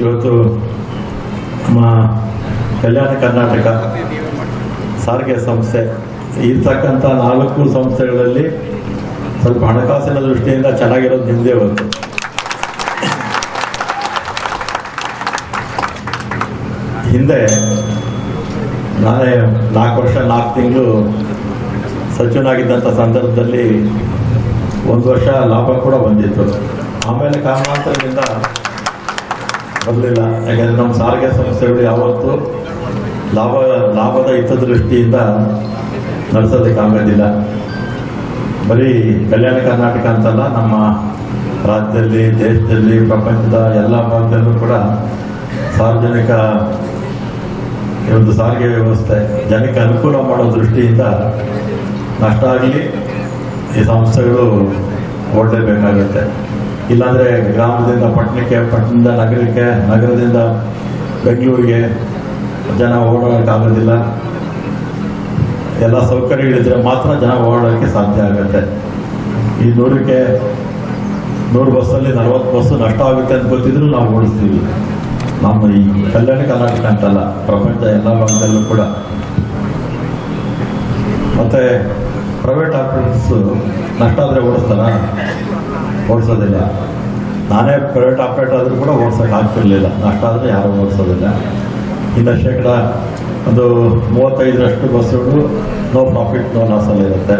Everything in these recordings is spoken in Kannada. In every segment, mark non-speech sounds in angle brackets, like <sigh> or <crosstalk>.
ಇವತ್ತು ನಮ್ಮ ಕಲ್ಯಾಣ ಕರ್ನಾಟಕ ಸಾರಿಗೆ ಸಂಸ್ಥೆ ಇರ್ತಕ್ಕಂಥ ನಾಲ್ಕು ಸಂಸ್ಥೆಗಳಲ್ಲಿ ಸ್ವಲ್ಪ ಹಣಕಾಸಿನ ದೃಷ್ಟಿಯಿಂದ ಚೆನ್ನಾಗಿರೋದು ನಿಮ್ಮದೇ ಬಂತು ಹಿಂದೆ ನಾನೇ ನಾಲ್ಕು ವರ್ಷ, ನಾಲ್ಕು ತಿಂಗಳು ಸಚಿವನಾಗಿದ್ದಂಥ ಸಂದರ್ಭದಲ್ಲಿ ಒಂದು ವರ್ಷ ಲಾಭ ಕೂಡ ಬಂದಿತ್ತು. ಆಮೇಲೆ ಕಾರಣಾಂತರದಿಂದ ಬರಲಿಲ್ಲ ಯಾಕಂದರೆ ನಮ್ಮ ಸಾರಿಗೆ ಸಂಸ್ಥೆಗಳು ಯಾವತ್ತೂ ಲಾಭ, ಲಾಭದ ಹಿತದೃಷ್ಟಿಯಿಂದ ನಡೆಸೋದಕ್ಕೆ ಆಗೋದಿಲ್ಲ. ಬರೀ ಕಲ್ಯಾಣ ಕರ್ನಾಟಕ ಅಂತಲ್ಲ, ನಮ್ಮ ರಾಜ್ಯದಲ್ಲಿ, ದೇಶದಲ್ಲಿ, ಪ್ರಪಂಚದ ಎಲ್ಲ ಭಾಗದಲ್ಲೂ ಕೂಡ ಸಾರ್ವಜನಿಕ ಒಂದು ಸಾರಿಗೆ ವ್ಯವಸ್ಥೆ ಜನಕ್ಕೆ ಅನುಕೂಲ ಮಾಡೋ ದೃಷ್ಟಿಯಿಂದ ನಷ್ಟ ಆಗಲಿ ಈ ಸಂಸ್ಥೆಗಳು ಓಡಲೇಬೇಕಾಗತ್ತೆ. ಇಲ್ಲಾಂದರೆ ಗ್ರಾಮದಿಂದ ಪಟ್ಟಣಕ್ಕೆ, ಪಟ್ಟಣದಿಂದ ನಗರಕ್ಕೆ, ನಗರದಿಂದ ಬೆಂಗಳೂರಿಗೆ ಜನ ಓಡಾಡೋಕ್ಕಾಗೋದಿಲ್ಲ ಎಲ್ಲ ಸೌಕರ್ಯಗಳಿದ್ರೆ ಮಾತ್ರ ಜನ ಓಡಾಡೋಕ್ಕೆ ಸಾಧ್ಯ ಆಗುತ್ತೆ. ಈ ನೂರಕ್ಕೆ ನೂರು ಬಸ್ಸಲ್ಲಿ ನಲವತ್ತು ಬಸ್ಸು ನಷ್ಟ ಆಗುತ್ತೆ ಅಂತ ಗೊತ್ತಿದ್ರು ನಾವು ಓಡಿಸ್ತೀವಿ. ನಮ್ಮ ಈ ಕಲ್ಯಾಣ ಕರ್ನಾಟಕ ಅಂತಲ್ಲ, ಪ್ರಪಂಚ ಎಲ್ಲ ಭಾಗದಲ್ಲೂ ಕೂಡ. ಮತ್ತೆ ಪ್ರೈವೇಟ್ ಆಪರೇಟರ್ಸ್ ನಷ್ಟ ಆದರೆ ಓಡಿಸ್ತಾರ? ಓಡಿಸೋದಿಲ್ಲ. ನಾನೇ ಪ್ರೈವೇಟ್ ಆಪ್ರೇಟ್ ಆದರೂ ಕೂಡ ಓಡಿಸೋಕೆ ಆಗ್ತಿರಲಿಲ್ಲ. ನಷ್ಟ ಆದರೆ ಯಾರೂ ಓಡಿಸೋದಿಲ್ಲ. ಇನ್ನು ಶೇಕಡ ಒಂದು ಮೂವತ್ತೈದರಷ್ಟು ಬಸ್ಸುಗಳು ನೋ ಪ್ರಾಫಿಟ್ ನೋ ಲಾಸಲ್ಲಿರುತ್ತೆ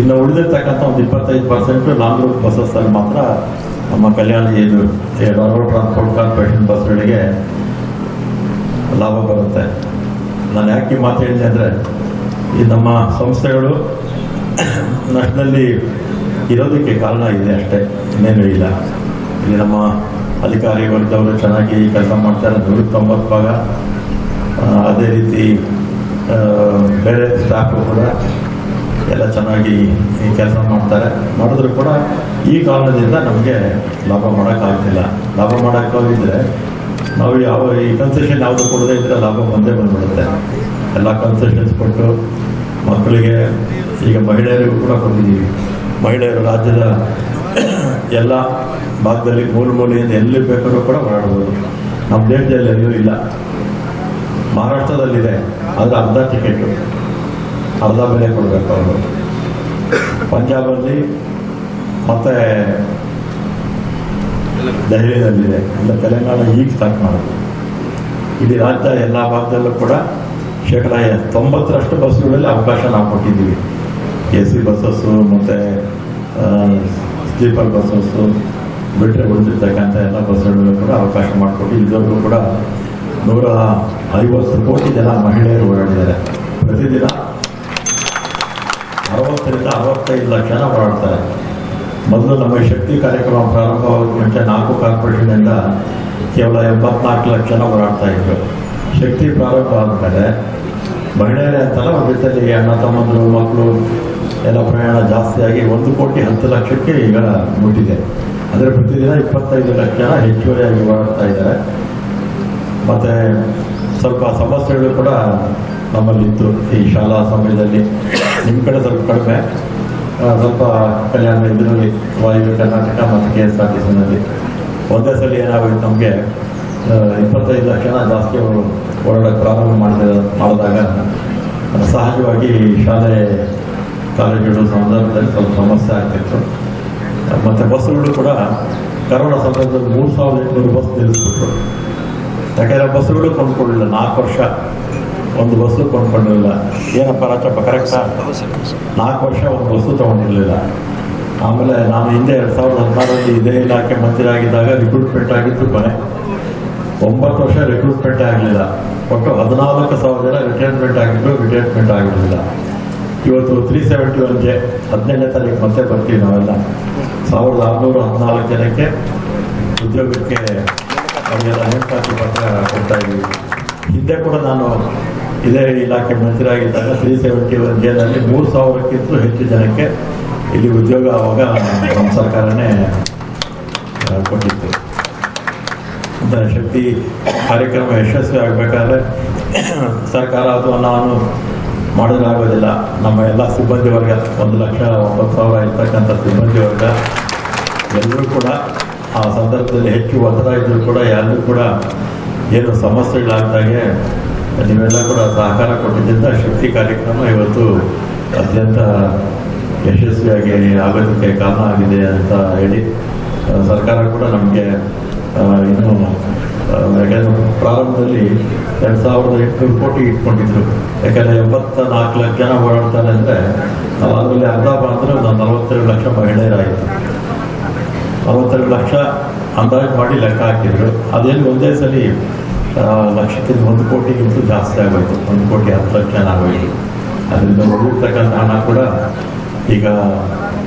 ಇನ್ನು ಉಳಿದಿರ್ತಕ್ಕಂಥ ಒಂದು ಇಪ್ಪತ್ತೈದು ಪರ್ಸೆಂಟು ಲಾಂಗ್ ರೂಟ್ ಬಸ್ಸಸ್ಸಲ್ಲಿ ಮಾತ್ರ ನಮ್ಮ ಕಲ್ಯಾಣ ಇದು ರೋಡ್ ಟ್ರಾನ್ಸ್ಪೋರ್ಟ್ ಕಾರ್ಪೊರೇಷನ್ ಬಸ್ಗಳಿಗೆ ಲಾಭ ಬರುತ್ತೆ. ನಾನು ಯಾಕೆ ಮಾತು ಹೇಳಿದೆ ಅಂದರೆ, ಈ ನಮ್ಮ ಸಂಸ್ಥೆಗಳು <coughs> ನಷ್ಟದಲ್ಲಿ ಇರೋದಕ್ಕೆ ಕಾರಣ ಇದೆ ಅಷ್ಟೇ. ಇನ್ನೇನು ಇಲ್ಲ. ಇಲ್ಲಿ ನಮ್ಮ ಅಧಿಕಾರಿ ವರ್ಗದವರು ಚೆನ್ನಾಗಿ ಕೆಲಸ ಮಾಡ್ತಾರೆ. ನೂರ ತೊಂಬತ್ತು ಭಾಗ. ಅದೇ ರೀತಿ ಬೇರೆ ಸ್ಟಾಫು ಕೂಡ ಎಲ್ಲ ಚೆನ್ನಾಗಿ ಕೆಲಸ ಮಾಡ್ತಾರೆ. ಮಾಡಿದ್ರು ಕೂಡ ಈ ಕಾರಣದಿಂದ ನಮಗೆ ಲಾಭ ಮಾಡೋಕ್ಕಾಗ್ತಿಲ್ಲ. ಲಾಭ ಮಾಡೋಕ್ಕಾಗಿದ್ರೆ ನಾವು ಯಾವ ಈ ಕನ್ಸೆಷನ್ ಯಾವುದು ಕೊಡದೇ ಇದ್ರೆ ಲಾಭ ಬಂದೇ ಬಂದ್ಬಿಡುತ್ತೆ. ಎಲ್ಲ ಕನ್ಸೆಷನ್ಸ್ ಕೊಟ್ಟು ಮಕ್ಕಳಿಗೆ ಈಗ ಮಹಿಳೆಯರಿಗೂ ಕೂಡ ಕೊಟ್ಟಿದ್ದೀವಿ. ಮಹಿಳೆಯರು ರಾಜ್ಯದ ಎಲ್ಲ ಭಾಗದಲ್ಲಿ ಮೂಲ ಮೂಲೆಯಿಂದ ಎಲ್ಲಿ ಬೇಕಾದ್ರೂ ಕೂಡ ಓಡಾಡ್ಬೋದು. ನಮ್ಮ ದೇಶದಲ್ಲಿ ಎಲ್ಲೂ ಇಲ್ಲ. ಮಹಾರಾಷ್ಟ್ರದಲ್ಲಿದೆ. ಆದರೆ ಅರ್ಧ ಟಿಕೆಟು ಅರ್ಧ ಬೆಲೆ ಕೊಡಬೇಕು ಅವರು. ಪಂಜಾಬಲ್ಲಿ ಮತ್ತೆ ದೆಹಲಿಯಲ್ಲಿದೆ. ಇಲ್ಲ ತೆಲಂಗಾಣ ಈಗ ಸ್ಟಾರ್ಟ್ ಮಾಡೋದು. ಇಡೀ ರಾಜ್ಯದ ಎಲ್ಲ ಭಾಗದಲ್ಲೂ ಕೂಡ ಶೇಕಡ ತೊಂಬತ್ತರಷ್ಟು ಬಸ್ಗಳಲ್ಲಿ ಅವಕಾಶ ನಾವು ಕೊಟ್ಟಿದ್ದೀವಿ. ಎ ಸಿ ಬಸ್ಸಸ್ಸು ಮತ್ತು ಸ್ಲೀಪರ್ ಬಸ್ಸಸ್ಸು ಬಿಟ್ಟರೆ ಉಳಿದಿರ್ತಕ್ಕಂಥ ಎಲ್ಲ ಬಸ್ಸುಗಳು ಕೂಡ ಅವಕಾಶ ಮಾಡಿಕೊಟ್ಟು ಇದುವರೆಗೂ ಕೂಡ ನೂರ ಐವತ್ತು ಕೋಟಿ ಜನ ಮಹಿಳೆಯರು ಓಡಾಡಿದ್ದಾರೆ. ಪ್ರತಿದಿನ ಅರವತ್ತರಿಂದ ಅರವತ್ತೈದು ಲಕ್ಷ ಜನ ಓಡಾಡ್ತಾರೆ. ಮೊದಲು ನಮ್ಮ ಶಕ್ತಿ ಕಾರ್ಯಕ್ರಮ ಪ್ರಾರಂಭವಾದ ಮುಂಚೆ ನಾಲ್ಕು ಕಾರ್ಪೊರೇಷನ್ನಿಂದ ಕೇವಲ ಎಂಬತ್ನಾಲ್ಕು ಲಕ್ಷ ಜನ ಓಡಾಡ್ತಾ ಇದ್ರು. ಶಕ್ತಿ ಪ್ರಾರಂಭ ಆದಮೇಲೆ ಮಹಿಳೆಯರೇ ಅಂತಲ್ಲ ಒಂದು ಜೊತೆಯಲ್ಲಿ ಅಣ್ಣ, ತಮ್ಮಂದರು ಮಕ್ಕಳು ಎಲ್ಲ ಪ್ರಯಾಣ ಜಾಸ್ತಿಯಾಗಿ ಒಂದು ಕೋಟಿ ಹತ್ತು ಲಕ್ಷಕ್ಕೆ ಈಗ ಮುಟ್ಟಿದೆ. ಅಂದರೆ ಪ್ರತಿದಿನ ಇಪ್ಪತ್ತೈದು ಲಕ್ಷ ಜನ ಹೆಚ್ಚುವರಿಯಾಗಿ ಓಡಾಡ್ತಾ ಇದ್ದಾರೆ. ಮತ್ತು ಸ್ವಲ್ಪ ಸಮಸ್ಯೆಗಳು ಕೂಡ ನಮ್ಮಲ್ಲಿತ್ತು ಈ ಶಾಲಾ ಸಮಯದಲ್ಲಿ. ನಿಮ್ಮ ಕಡೆ ಸ್ವಲ್ಪ ಕಡಿಮೆ. ಸ್ವಲ್ಪ ಕಲ್ಯಾಣ ಇದರಲ್ಲಿ ವಾಯು ಕರ್ನಾಟಕ ಮತ್ತು ಕೆ ಎಸ್ ಆರ್ ಟಿ ಸಿನಲ್ಲಿ. ಒಂದೇ ಸಲ ಏನಾಗುತ್ತೆ ನಮಗೆ ಇಪ್ಪತ್ತೈದು ಲಕ್ಷ ಜನ ಜಾಸ್ತಿ ಓಡಾಡೋಕ್ಕೆ ಪ್ರಾರಂಭ ಮಾಡಿದ, ಮಾಡಿದಾಗ ಸಹಜವಾಗಿ ಶಾಲೆ ಕಾಲೇಜುಗಳು ಸಂದರ್ಭದಲ್ಲಿ ಸ್ವಲ್ಪ ಸಮಸ್ಯೆ ಆಗ್ತಿತ್ತು. ಮತ್ತು ಬಸ್ಸುಗಳು ಕೂಡ ಕರೋನಾ ಸಂದರ್ಭದಲ್ಲಿ ಮೂರು ಸಾವಿರದ ಎಂಟುನೂರು ಬಸ್ ನಿಲ್ಲಿಸ್ಬಿಟ್ರು. ಯಾಕೆಂದ್ರೆ ಬಸ್ಸುಗಳು ಕೊಂಡ್ಕೊಳ್ಳಿಲ್ಲ, ನಾಲ್ಕು ವರ್ಷ ಒಂದು ಬಸ್ಸು ಕೊಂಡ್ಕೊಂಡಿರಲಿಲ್ಲ. ಏನಪ್ಪ ರಾಜಪ್ಪ ಕರೆಕ್ಟಾ ನಾಲ್ಕು ವರ್ಷ ಒಂದು ಬಸ್ಸು ತಗೊಂಡಿರಲಿಲ್ಲ. ಆಮೇಲೆ ನಾನು ಹಿಂದೆ ಎರಡು ಸಾವಿರದ ಹದಿನಾರರಲ್ಲಿ ಇದೇ ಇಲಾಖೆ ಮಂತ್ರಿ ಆಗಿದ್ದಾಗ ರಿಕ್ರೂಟ್ಮೆಂಟ್ ಆಗಿತ್ತು ಕೊನೆ. ಒಂಬತ್ತು ವರ್ಷ ರಿಕ್ರೂಟ್ಮೆಂಟ್ ಆಗಲಿಲ್ಲ. ಒಟ್ಟು ಹದಿನಾಲ್ಕು ಸಾವಿರ ಜನ ರಿಟೈರ್ಮೆಂಟ್ ಆಗಿದ್ದು ರಿಟೈರ್ಮೆಂಟ್ ಆಗಿರಲಿಲ್ಲ. ಇವತ್ತು ತ್ರೀ ಸೆವೆಂಟಿ ಒನ್ ಜೆ ಹದಿನೆಂಟನೇ ತಾರೀಕು ಮತ್ತೆ ಬರ್ತೀವಿ ನಾವೆಲ್ಲ. ಸಾವಿರದ ಆರುನೂರ ಹದಿನಾಲ್ಕು ಜನಕ್ಕೆ ಉದ್ಯೋಗಕ್ಕೆ ಅವರಿಗೆಲ್ಲ ನೇಮಕಾತಿ ಪತ್ರ ಕೊಡ್ತಾ ಇದ್ದೀವಿ. ಹಿಂದೆ ಕೂಡ ನಾನು ಇದೇ ಇಲಾಖೆ ಮಂತ್ರಿ ಆಗಿದ್ದಾಗ ತ್ರೀ ಸೆವೆಂಟಿ ಒನ್ ಜೇನಲ್ಲಿ ಮೂರು ಸಾವಿರಕ್ಕಿಂತ ಹೆಚ್ಚು ಜನಕ್ಕೆ ಇಲ್ಲಿ ಉದ್ಯೋಗ ಆವಾಗ ನಮ್ಮ ಸರ್ಕಾರನೇ ಕೊಟ್ಟಿತ್ತು. ಶಕ್ತಿ ಕಾರ್ಯಕ್ರಮ ಯಶಸ್ವಿ ಆಗಬೇಕಾದ್ರೆ ಸರ್ಕಾರ ಅಥವಾ ನಾನು ಮಾಡೋದಾಗೋದಿಲ್ಲ. ನಮ್ಮ ಎಲ್ಲ ಸಿಬ್ಬಂದಿ ವರ್ಗ ಒಂದು ಲಕ್ಷ ಒಂಬತ್ತು ಸಾವಿರ ಇರ್ತಕ್ಕಂಥ ಸಿಬ್ಬಂದಿ ವರ್ಗ ಎಲ್ಲರೂ ಕೂಡ ಆ ಸಂದರ್ಭದಲ್ಲಿ ಹೆಚ್ಚು ಒತ್ತಡ ಇದ್ದರೂ ಕೂಡ ಯಾರಿಗೂ ಕೂಡ ಏನು ಸಮಸ್ಯೆಗಳಾಗ್ದಾಗೆ ನೀವೆಲ್ಲ ಕೂಡ ಸಹಕಾರ ಕೊಟ್ಟಿದ್ದರಿಂದ ಶಕ್ತಿ ಕಾರ್ಯಕ್ರಮ ಇವತ್ತು ಅತ್ಯಂತ ಯಶಸ್ವಿಯಾಗಿ ಆಗೋದಕ್ಕೆ ಕಾರಣ ಆಗಿದೆ ಅಂತ ಹೇಳಿ, ಸರ್ಕಾರ ಕೂಡ ನಮಗೆ ಇನ್ನು ಯಾಕಂದ್ರೆ ಪ್ರಾರಂಭದಲ್ಲಿ ಎರಡು ಸಾವಿರದ ಎಂಟುನೂರು ಕೋಟಿ ಇಟ್ಕೊಂಡಿದ್ರು. ಯಾಕಂದರೆ ಎಂಬತ್ತ ನಾಲ್ಕು ಲಕ್ಷ ಜನ ಓಡಾಡ್ತಾರೆ ಅಂದರೆ ಅದರಲ್ಲಿ ಅರ್ಧ ಬಂದರೆ ಒಂದು ನಲವತ್ತೆರಡು ಲಕ್ಷ ಮಹಿಳೆಯರಾಯಿತು ನಲವತ್ತೆರಡು ಲಕ್ಷ ಅಂದಾಜು ಮಾಡಿ ಲೆಕ್ಕ ಹಾಕಿದ್ರು. ಅದೇನು ಒಂದೇ ಸಲ ಲಕ್ಷಕ್ಕಿಂತ ಒಂದು ಕೋಟಿಗಿಂತ ಜಾಸ್ತಿ ಆಗೋಯ್ತು. ಒಂದು ಕೋಟಿ ಹತ್ತು ಲಕ್ಷ ಜನ ಆಗೋಯ್ತು. ಅದರಿಂದ ಉಳಿದಿರ್ತಕ್ಕಂಥ ಹಣ ಕೂಡ ಈಗ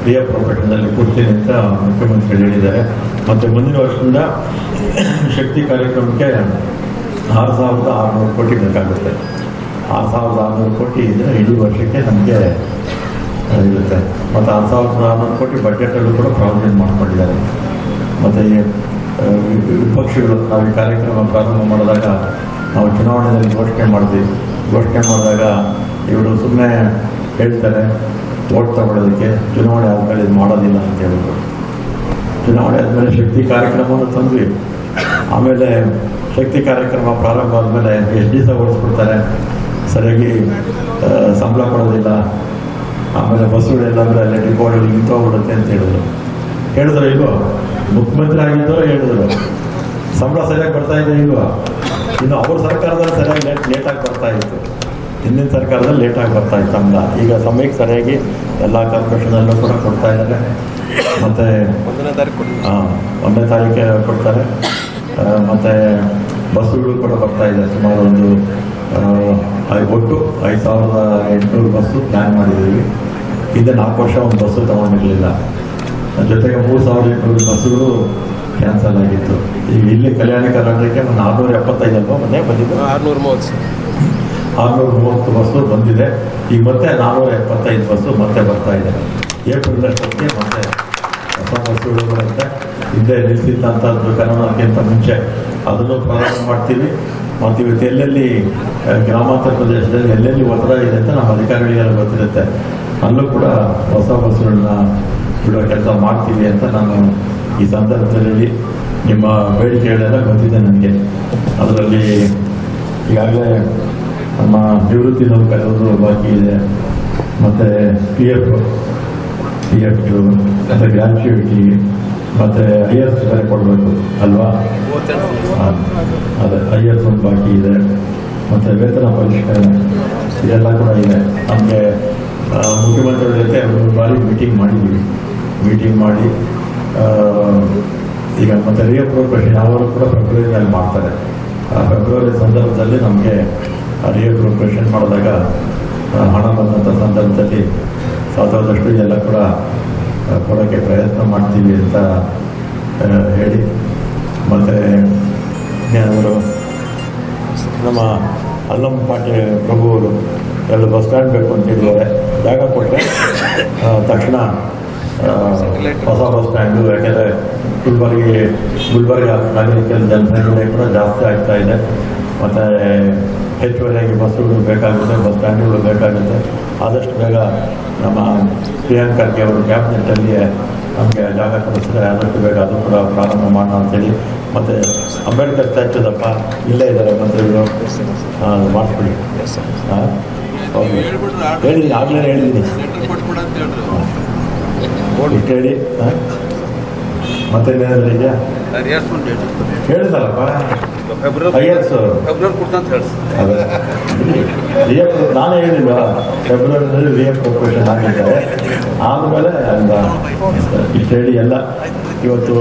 ಪ್ರಿಯ ಪ್ರೊಫೆಷನಲ್ಲಿ ಕೊಡ್ತೀನಿ ಅಂತ ಮುಖ್ಯಮಂತ್ರಿಗಳು ಹೇಳಿದ್ದಾರೆ. ಮತ್ತು ಮುಂದಿನ ವರ್ಷದಿಂದ ಶಕ್ತಿ ಕಾರ್ಯಕ್ರಮಕ್ಕೆ ಆರು ಸಾವಿರದ ಆರುನೂರು ಕೋಟಿ ಬೇಕಾಗುತ್ತೆ. ಆರು ಸಾವಿರದ ಆರುನೂರು ಕೋಟಿ ಇದ್ದರೆ ಇಡೀ ವರ್ಷಕ್ಕೆ ನಮಗೆ ಇರುತ್ತೆ. ಮತ್ತು ಆರು ಸಾವಿರದ ಆರುನೂರು ಕೋಟಿ ಬಜೆಟಲ್ಲೂ ಕೂಡ ಪ್ರಾವಿಷನ್ ಮಾಡ್ಕೊಂಡಿದ್ದಾರೆ. ಮತ್ತು ವಿಪಕ್ಷಗಳು ನಾವು ಈ ಕಾರ್ಯಕ್ರಮ ಪ್ರಾರಂಭ ಮಾಡಿದಾಗ ನಾವು ಚುನಾವಣೆಯಲ್ಲಿ ಘೋಷಣೆ ಮಾಡಿದ್ವಿ. ಘೋಷಣೆ ಮಾಡಿದಾಗ ಇವರು ಸುಮ್ಮನೆ ಹೇಳ್ತಾರೆ ಓಟ್ ತಗೊಳ್ಳೋದಕ್ಕೆ ಚುನಾವಣೆ ಆದಮೇಲೆ ಇದು ಮಾಡೋದಿಲ್ಲ ಅಂತ ಹೇಳಿದ್ರು. ಚುನಾವಣೆ ಆದಮೇಲೆ ಶಕ್ತಿ ಕಾರ್ಯಕ್ರಮವನ್ನು ತಂದ್ವಿ. ಆಮೇಲೆ ಶಕ್ತಿ ಕಾರ್ಯಕ್ರಮ ಪ್ರಾರಂಭ ಆದಮೇಲೆ ಎಷ್ಟು ದಿವಸ ಓಡಿಸ್ಬಿಡ್ತಾರೆ ಸರಿಯಾಗಿ ಸಂಬಳ ಕೊಡೋದಿಲ್ಲ. ಆಮೇಲೆ ಬಸ್ಸುಗಳೆಲ್ಲ ಅಲ್ಲಿ ಡಿಪೋಗಳಲ್ಲಿ ನಿಂತೋಗ್ಬಿಡುತ್ತೆ ಅಂತ ಹೇಳಿದ್ರು. ಹೇಳಿದ್ರು ಇಲ್ವೋ? ಮುಖ್ಯಮಂತ್ರಿ ಆಗಿದ್ದೋ ಹೇಳಿದ್ರು. ಸಂಬಳ ಸರಿಯಾಗಿ ಬರ್ತಾ ಇದೆ ಇಲ್ವಾ? ಇನ್ನು ಅವ್ರ ಸರ್ಕಾರದಲ್ಲಿ ಸರಿಯಾಗಿ ಲೇಟ್ ಲೇಟಾಗಿ ಬರ್ತಾ ಇತ್ತು. ಹಿಂದಿನ ಸರ್ಕಾರದಲ್ಲಿ ಲೇಟಾಗಿ ಬರ್ತಾ ಇತ್ತು ಸಂಬಳ. ಈಗ ಸಮಯಕ್ಕೆ ಸರಿಯಾಗಿ ಎಲ್ಲ ಕಾರ್ಪೊರೇಷನಲ್ಲೂ ಕೂಡ ಕೊಡ್ತಾ ಇದ್ದಾರೆ. ಮತ್ತು ಒಂದನೇ ತಾರೀಕು ಆ, ಒಂದನೇ ತಾರೀಕೆ ಕೊಡ್ತಾರೆ. ಮತ್ತೆ ಬಸ್ಸುಗಳು ಕೂಡ ಬರ್ತಾ ಇದೆ. ಸುಮಾರು ಒಂದು ಐ- ಒಟ್ಟು ಐದು ಸಾವಿರದ ಎಂಟುನೂರು ಬಸ್ಸು ಪ್ಲ್ಯಾನ್ ಮಾಡಿದ್ದೀವಿ. ಹಿಂದೆ ನಾಲ್ಕು ವರ್ಷ ಒಂದು ಬಸ್ಸು ತಗೊಂಡಿರಲಿಲ್ಲ. ಜೊತೆಗೆ ಮೂರು ಸಾವಿರದ ಎಂಟುನೂರು ಬಸ್ಸುಗಳು ಕ್ಯಾನ್ಸಲ್ ಆಗಿತ್ತು. ಈಗ ಇಲ್ಲಿ ಕಲ್ಯಾಣ ಕರ್ನಾಟಕಕ್ಕೆ ಒಂದು ಆರುನೂರ ಎಪ್ಪತ್ತೈದು ಅಲ್ವಾ ಮೊನ್ನೆ ಬಂದಿದ್ದು? ಆರುನೂರ ಮೂವತ್ತು ಆರುನೂರ ಮೂವತ್ತು ಬಸ್ಸು ಬಂದಿದೆ. ಈಗ ಮತ್ತೆ ನಾನ್ನೂರ ಎಪ್ಪತ್ತೈದು ಬಸ್ಸು ಮತ್ತೆ ಬರ್ತಾ ಇದೆ. ಏಪ್ರಿಲ್ ಅಷ್ಟೊತ್ತಿಗೆ ಮತ್ತೆ ಹೊಸ ಬಸ್ಸುಗಳು ಬರುತ್ತೆ. ಹಿಂದೆ ನಿಲ್ಲಿಸಿದ್ದಂಥದ್ದು ಕರೋನಾಕ್ಕಿಂತ ಮುಂಚೆ ಅದನ್ನು ಪ್ರಾರಂಭ ಮಾಡ್ತೀವಿ ಮತ್ತು ಇವತ್ತು ಎಲ್ಲೆಲ್ಲಿ ಗ್ರಾಮಾಂತರ ಪ್ರದೇಶದಲ್ಲಿ ಎಲ್ಲೆಲ್ಲಿ ಒತ್ತಡ ಇದೆ ಅಂತ ನಮ್ಮ ಅಧಿಕಾರಿಗಳಿಗೆಲ್ಲ ಗೊತ್ತಿರುತ್ತೆ. ಅಲ್ಲೂ ಕೂಡ ಹೊಸ ಬಸ್ಸುಗಳನ್ನ ಬಿಡೋ ಕೆಲಸ ಮಾಡ್ತೀವಿ ಅಂತ ನಾನು ಈ ಸಂದರ್ಭದಲ್ಲಿ ನಿಮ್ಮ ಬೇಡಿಕೆಗಳೆಲ್ಲ ಗೊತ್ತಿದೆ ನನಗೆ. ಅದರಲ್ಲಿ ಈಗಾಗಲೇ ನಮ್ಮ ನಿವೃತ್ತಿ ನೌಕರರು ಬಾಕಿ ಇದೆ. ಮತ್ತು ಪಿ ಎಫ್ ಪಿ ಎಫ್ ಮತ್ತೆ ಗ್ರ್ಯಾಚ್ಯುಯಿಟಿ ಮತ್ತು ಐ ಎಸ್ ಬೇರೆ ಕೊಡಬೇಕು ಅಲ್ವಾ? ಅದೇ ಐ ಎಸ್ ಒಂದು ಬಾಕಿ ಇದೆ. ಮತ್ತು ವೇತನ ಪರಿಷ್ಕರಣೆ ಇದೆಲ್ಲ ಕೂಡ ಇದೆ. ನಮಗೆ ಮುಖ್ಯಮಂತ್ರಿಗಳ ಜೊತೆ ಒಂದು ಬಾರಿ ಮೀಟಿಂಗ್ ಮಾಡಿದ್ದೀವಿ. ಮೀಟಿಂಗ್ ಮಾಡಿ ಈಗ ಮತ್ತೆ ರಿಯಪ್ರೋಪೇಷನ್ ಯಾವಾಗಲೂ ಕೂಡ ಫೆಬ್ರವರಿಯಲ್ಲಿ ಮಾಡ್ತಾರೆ. ಆ ಫೆಬ್ರವರಿ ಸಂದರ್ಭದಲ್ಲಿ ನಮಗೆ ರಿಯಪ್ರೋಪೇಷನ್ ಮಾಡಿದಾಗ ಆ, ಹಣ ಬಂದಂಥ ಸಂದರ್ಭದಲ್ಲಿ ಸಾಧ್ಯವಾದಷ್ಟು ಎಲ್ಲ ಕೂಡ ಕೊಡೋಕ್ಕೆ ಪ್ರಯತ್ನ ಮಾಡ್ತೀವಿ ಅಂತ ಹೇಳಿ. ಮತ್ತು ಅವರು ನಮ್ಮ ಅಲ್ಲಂ ಪಾಟೀಲ್ ಪ್ರಭುವರು ಎರಡು ಬಸ್ ಸ್ಟ್ಯಾಂಡ್ ಬೇಕು ಅಂತಿದ್ದಾರೆ ಜಾಗ ಕೊಟ್ಟರೆ ತಕ್ಷಣ ಹೊಸ ಬಸ್ ಸ್ಟ್ಯಾಂಡು ಯಾಕೆಂದರೆ ಗುಲ್ಬರ್ಗಿ ಗುಲ್ಬರ್ಗ ಜನಸಂಖ್ಯೆ ಕೂಡ ಜಾಸ್ತಿ ಆಗ್ತಾ ಇದೆ. ಮತ್ತು ಹೆಚ್ಚುವರಿಯಾಗಿ ಬಸ್ಸುಗಳು ಬೇಕಾಗುತ್ತೆ ಬಸ್ ಸ್ಟ್ಯಾಂಡ್ಗಳು ಬೇಕಾಗುತ್ತೆ. ಆದಷ್ಟು ಬೇಗ ನಮ್ಮ ಪ್ರಿಯಾಂಕ್ ಖರ್ಗೆ ಅವರು ಕ್ಯಾಬಿನೆಟ್ಟಲ್ಲಿಯೇ ನಮಗೆ ಜಾಗ ಕಲಿಸಿದ್ರೆ ಆದಷ್ಟು ಬೇಗ ಅದು ಕೂಡ ಪ್ರಾರಂಭ ಮಾಡೋಣ ಅಂತೇಳಿ. ಮತ್ತು ಅಂಬೇಡ್ಕರ್ ಸ್ಟ್ಯಾಚ್ಯೂದಪ್ಪ ಇಲ್ಲೇ ಇದ್ದಾರೆ ಮಂತ್ರಿಗಳು ಮಾಡಿಸ್ಬಿಡಿ. ಹೇಳಿದ್ದೀನಿ ಆಗಲೇ ಹೇಳಿದ್ದೀನಿ. ಹೇಳಿ ಹಾಂ. ಮತ್ತೆ ಏನಾದ್ರು ಇದೆಯಾ? ಹೇಳಿದಲ್ಲಪ್ಪ ಫೆಬ್ರವರಿ ಐಎಸ್ ಫೆಬ್ರವರಿ ಕೊಡ್ತಂತ ಹೇಳಿ ಅದೇ. ನಾನೇ ಹೇಳಿಲ್ಲ ಫೆಬ್ರವರಿನಲ್ಲಿ ರಿಯಪ್ ಕಾರ್ಪೊರೇಷನ್ ಆಗಿದ್ದಾರೆ ಆದಮೇಲೆ ಇಷ್ಟು ಹೇಳಿ ಎಲ್ಲ. ಇವತ್ತು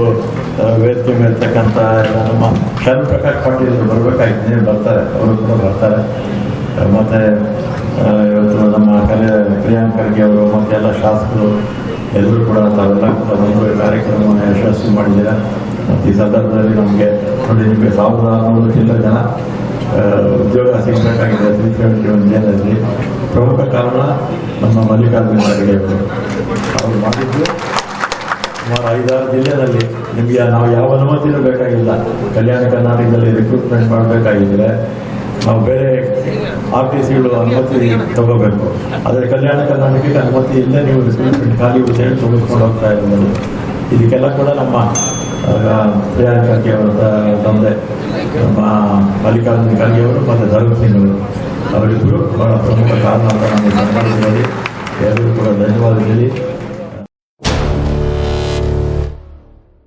ವೇದಿಕೆ ಮೇಲ್ತಕ್ಕಂಥ ಎಲ್ಲ ನಮ್ಮ ಶರಣ್ ಪ್ರಕಾಶ್ ಪಾಟೀಲ್ ಬರಬೇಕಾಗಿದ್ದೀನಿ ಬರ್ತಾರೆ. ಅವರು ಕೂಡ ಬರ್ತಾರೆ. ಮತ್ತು ಮತ್ತೆ ಇವತ್ತು ನಮ್ಮ ಕಲೆ ಪ್ರಿಯಾಂಕ್ ಖರ್ಗೆ ಅವರು ಮತ್ತೆ ಎಲ್ಲ ಶಾಸಕರು ಎಲ್ಲರೂ ಕೂಡ ತಾವೆಲ್ಲ ಕೂಡ ಕಾರ್ಯಕ್ರಮವನ್ನು ಯಶಸ್ವಿ ಮಾಡಿದ್ದೀರಾ? ಮತ್ತು ಈ ಸಂದರ್ಭದಲ್ಲಿ ನಮಗೆ ನೋಡಿ ನಿಮಗೆ ಸಾವಿರದ ಆರುನೂರು ಚಿಲ್ಲರೆ ಜನ ಉದ್ಯೋಗ ಸಿಗಬೇಕಾಗಿದೆ ಜಿಲ್ಲೆಯಲ್ಲಿ ಪ್ರಮುಖ ಕಾರಣ ನಮ್ಮ ಮಲ್ಲಿಕಾರ್ಜುನ ಖರ್ಗೆ ಅವರು. ಅವರು ಮಾಡಿದ್ದು ಸುಮಾರು ಐದಾರು ಜಿಲ್ಲೆಯಲ್ಲಿ ನಿಮಗೆ ನಾವು ಯಾವ ಅನುಮತಿನೂ ಬೇಕಾಗಿಲ್ಲ. ಕಲ್ಯಾಣ ಕರ್ನಾಟಕದಲ್ಲಿ ರಿಕ್ರೂಟ್ಮೆಂಟ್ ಮಾಡಬೇಕಾಗಿದ್ರೆ ನಾವು ಬೇರೆ ಆರ್ ಟಿ ಸಿಗಳು ಅನುಮತಿ ತಗೋಬೇಕು. ಆದರೆ ಕಲ್ಯಾಣ ಕರ್ನಾಟಕಕ್ಕೆ ಅನುಮತಿ ಇಲ್ಲದೆ ನೀವು ರಿಕ್ರೂಟ್ಮೆಂಟ್ ಖಾಲಿ ಹುದ್ದೆ ತುಂಬಿಸ್ಕೊಂಡು ಹೋಗ್ತಾ ಇರೋದು ಇದಕ್ಕೆಲ್ಲ ಕೂಡ ನಮ್ಮ ಪ್ರಿಯಾಂಕ್ ಅವರ ತಂದೆ, ನಮ್ಮ ಮಲ್ಲಿಕಾರ್ಜುನ ಖರ್ಗೆ ಅವರು ಮತ್ತು ಧರ್ಮ ಸಿಂಗ್ ಅವರು. ಅವರಿಬ್ಬರು ಬಹಳ ಪ್ರಮುಖ ಕಾರಣ ಅಂತ ನಮಗೆ ಎಲ್ಲರೂ ಕೂಡ ಧನ್ಯವಾದ ಹೇಳಿ.